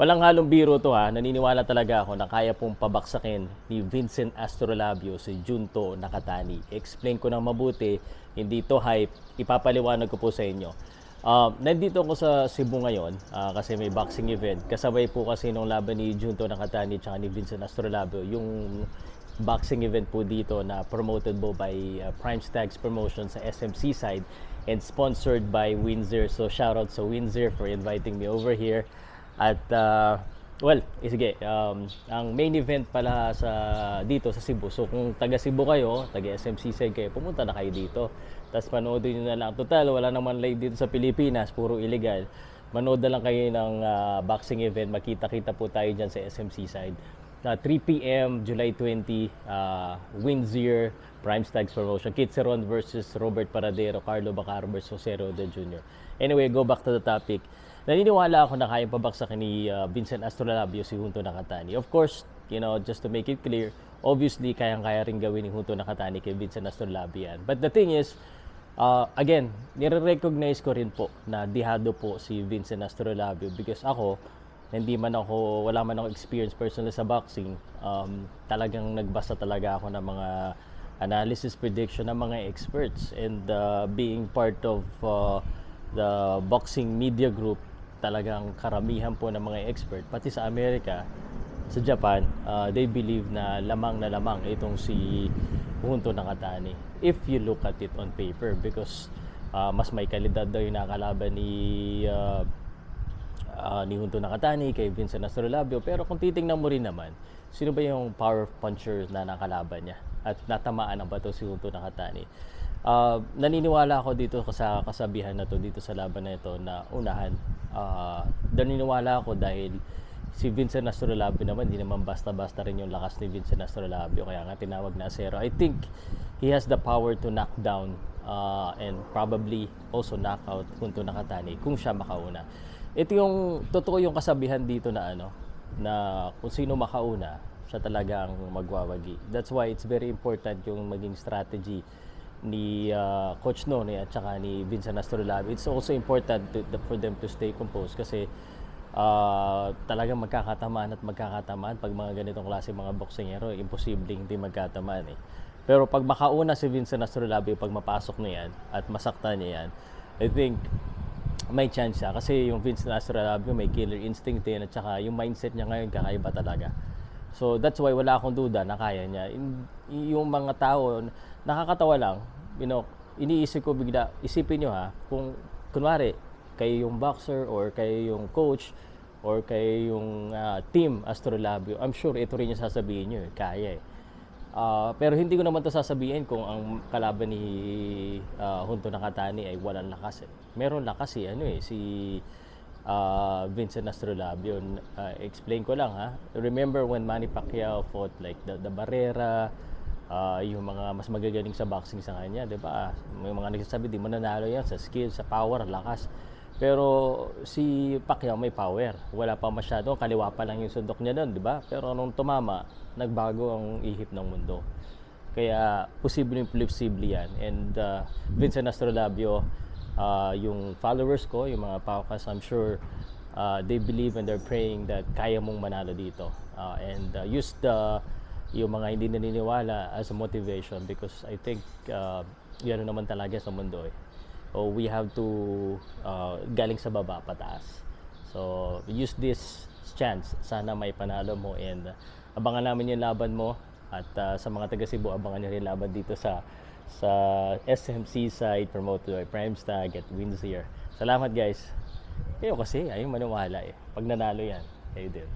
Walang halong biro to ha. Naniniwala talaga ako na kaya pong pabaksakin ni Vincent Astrolabio si Junto Nakatani. Explain ko ng mabuti, hindi to hype. Ipapaliwanag ko po sa inyo. Uh, nandito ako sa Cebu ngayon ah, kasi may boxing event. Kasabay po kasi nung laban ni Junto Nakatani at ni Vincent Astrolabio yung boxing event po dito na promoted po by uh, Prime Stags Promotion sa SMC side and sponsored by Windsor. So shout out sa Windsor for inviting me over here. At uh, well, eh, sige, um, ang main event pala sa dito sa Cebu. So kung taga Cebu kayo, taga SMC side kayo, pumunta na kayo dito. Tapos panoodin nyo na lang. Total, wala naman live dito sa Pilipinas, puro illegal. Manood na lang kayo ng uh, boxing event. Makita-kita po tayo dyan sa SMC side. Uh, 3 p.m. July 20, uh, Windsor Prime Stags Promotion. Kitzeron versus Robert Paradero, Carlo Bacaro versus Jose Roda Jr. Anyway, go back to the topic. Naniniwala ako na kayang pabaksakin ni uh, Vincent Astrolabio si Junto Nakatani. Of course, you know, just to make it clear, obviously, kayang-kaya rin gawin ni Junto Nakatani kay Vincent Astrolabio yan. But the thing is, uh, again, nire-recognize ko rin po na dihado po si Vincent Astrolabio because ako, hindi man ako, wala man ako experience personally sa boxing, um, talagang nagbasa talaga ako ng mga analysis prediction ng mga experts. And uh, being part of uh, the boxing media group talagang karamihan po ng mga expert pati sa Amerika sa Japan uh, they believe na lamang na lamang itong si Junto Nakatani. If you look at it on paper because uh, mas may kalidad daw yung nakalaban ni uh, uh, ni Junto Nakatani, kay Vincent Astrolabio. Pero kung titingnan mo rin naman, sino ba yung power puncher na nakalaban niya? At natamaan ang bato si Junto Nakatani. Uh, naniniwala ako dito sa kasabihan na to dito sa laban na ito na unahan. Uh, naniniwala ako dahil si Vincent Astrolabio naman, hindi naman basta-basta rin yung lakas ni Vincent Astrolabio. Kaya nga tinawag na zero. I think he has the power to knock down uh, and probably also knock out Junto Nakatani kung siya makauna ito yung totoo yung kasabihan dito na ano na kung sino makauna siya talaga ang magwawagi. That's why it's very important yung maging strategy ni uh, Coach Noni at saka ni Vincent Astrolabio. It's also important to, for them to stay composed kasi uh, talagang magkakatamaan at magkakatamaan pag mga ganitong klase mga boksingero, imposibleng hindi magkatamaan eh. Pero pag makauna si Vincent Astrolabio, pag mapasok niya yan at masaktan niya yan, I think may chance siya. Kasi yung Vincent Astrolabio may killer instinct din at saka yung mindset niya ngayon kakaiba talaga. So that's why wala akong duda na kaya niya. Yung mga tao, nakakatawa lang, you know, iniisip ko bigla, isipin nyo ha, kung kunwari, kayo yung boxer or kayo yung coach or kayo yung uh, team Astrolabio, I'm sure ito rin yung sasabihin nyo, eh, kaya eh. Uh, pero hindi ko naman to sasabihin kung ang kalaban ni uh, Junto Nakatani ay walang lakas eh. Meron lakas eh, ano eh, si uh, Vincent Astrolabio. Uh, explain ko lang ha. Remember when Manny Pacquiao fought like the, the Barrera, uh, yung mga mas magagaling sa boxing sa kanya, di ba? May mga nagsasabi, di mananalo yan sa skill, sa power, lakas. Pero si Pacquiao may power. Wala pa masyado. Kaliwa pa lang yung sundok niya doon, di ba? Pero nung tumama, nagbago ang ihip ng mundo. Kaya posible yung posible yan. And uh, Vincent Astrolabio, uh, yung followers ko, yung mga paukas, I'm sure uh, they believe and they're praying that kaya mong manalo dito. Uh, and uh, use the yung mga hindi naniniwala as a motivation because I think uh, yan naman talaga sa mundo eh. So we have to uh, galing sa baba pataas. So use this chance. Sana may panalo mo and abangan namin yung laban mo at uh, sa mga taga Cebu abangan nyo rin laban dito sa sa SMC side promoted by Prime Stag at Windsor. Salamat guys. Kayo kasi ayaw maniwala eh. Pag nanalo yan, kayo din.